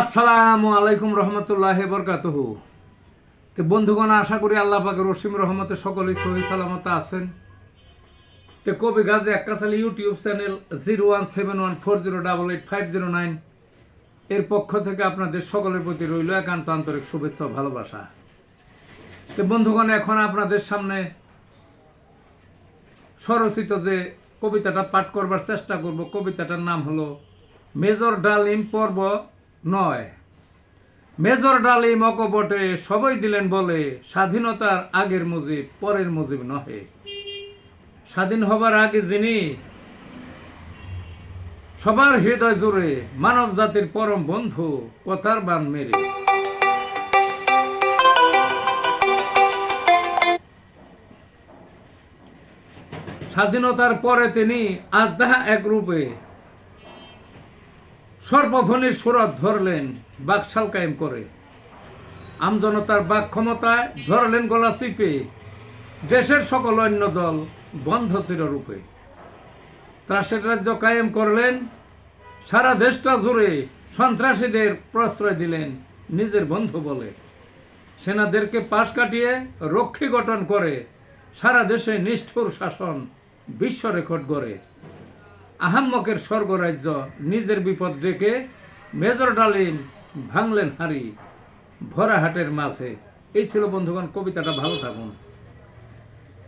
আসসালামু আলাইকুম রহমতুল্লাহ বরকাতহ। তো বন্ধুগণ, আশা করি আল্লাহ পাকের রসিম রহমতে সকলেই সহি সালামত আছেন। তো কবি Gazi Ekashali YouTube channel zero one seven one four zero double eight five zero nine এর পক্ষ থেকে আপনাদের সকলের প্রতি রইল একান্ত আন্তরিক শুভেচ্ছা ভালোবাসা। তো বন্ধুগণ, এখন আপনাদের সামনে স্বরচিত যে কবিতাটা পাঠ করবার চেষ্টা করব, কবিতাটার নাম হলো মেজর ডালিম পর্ব নয়। মেজর ডালিম অকপটে সবাই দিলেন বলে স্বাধীনতার আগের মুজিব পরের মুজিব নহে। স্বাধীন হবার আগে যিনি সবার হৃদয় জুড়ে মানব জাতির পরম বন্ধু কথার বান মেরে। স্বাধীনতার পরে তিনি আজদাহা এক রূপে সর্বভনির সুরত ধরলেন, বাকশাল কায়েম করে। আমজনতার বাক ক্ষমতায় ধরলেন গলা চিপে। দেশের সকল অন্য দল বন্ধ চিররূপে। ত্রাসের রাজ্য কায়েম করলেন, সারা দেশটা জুড়ে সন্ত্রাসীদের প্রশ্রয় দিলেন নিজের বন্ধু বলে। সেনাদেরকে পাশ কাটিয়ে রক্ষী গঠন করে সারা দেশে নিষ্ঠুর শাসন বিশ্ব রেকর্ড গড়ে। আহাম্মকের স্বর্গরাজ্য নিজের বিপদ ডেকে মেজর ডালিম ভাঙলেন হাড়ি ভরা হাটের মাঝে। এই ছিল বন্ধুগণ, কবিতাটা ভালো থাকুন।